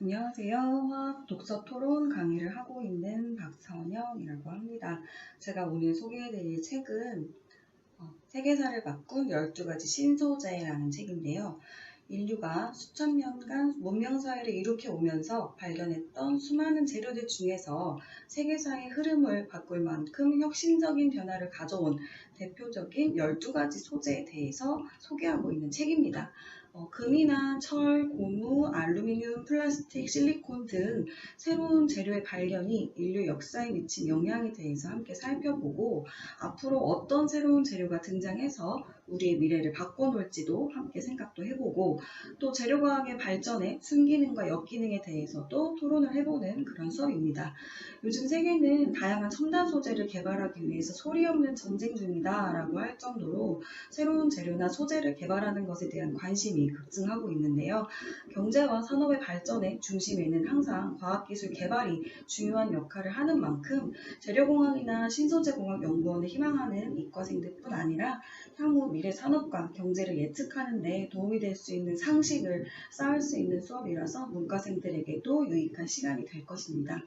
안녕하세요. 화학 독서 토론 강의를 하고 있는 박선영이라고 합니다. 제가 오늘 소개해드릴 책은 어, 세계사를 바꾼 12가지 신소재라는 책인데요. 인류가 수천 년간 문명 사회를 이룩해 오면서 발견했던 수많은 재료들 중에서 세계사의 흐름을 바꿀 만큼 혁신적인 변화를 가져온 대표적인 12가지 소재에 대해서 소개하고 있는 책입니다. 어, 금이나 철, 고무, 알루미늄, 플라스틱, 실리콘 등 새로운 재료의 발견이 인류 역사에 미친 영향에 대해서 함께 살펴보고 앞으로 어떤 새로운 재료가 등장해서 우리의 미래를 바꿔놓을지도 함께 생각도 해보고 또 재료과학의 발전에 순기능과 역기능에 대해서도 토론을 해보는 그런 수업입니다. 요즘 세계는 다양한 첨단 소재를 개발하기 위해서 소리 없는 전쟁 중이다 라고 할 정도로 새로운 재료나 소재를 개발하는 것에 대한 관심 이 급증하고 있는데요. 경제와 산업의 발전의 중심에는 항상 과학기술 개발이 중요한 역할을 하는 만큼 재료공학이나 신소재공학 연구원을 희망하는 이과생들뿐 아니라 향후 미래 산업과 경제를 예측하는 데 도움이 될 수 있는 상식을 쌓을 수 있는 수업이라서 문과생들에게도 유익한 시간이 될 것입니다.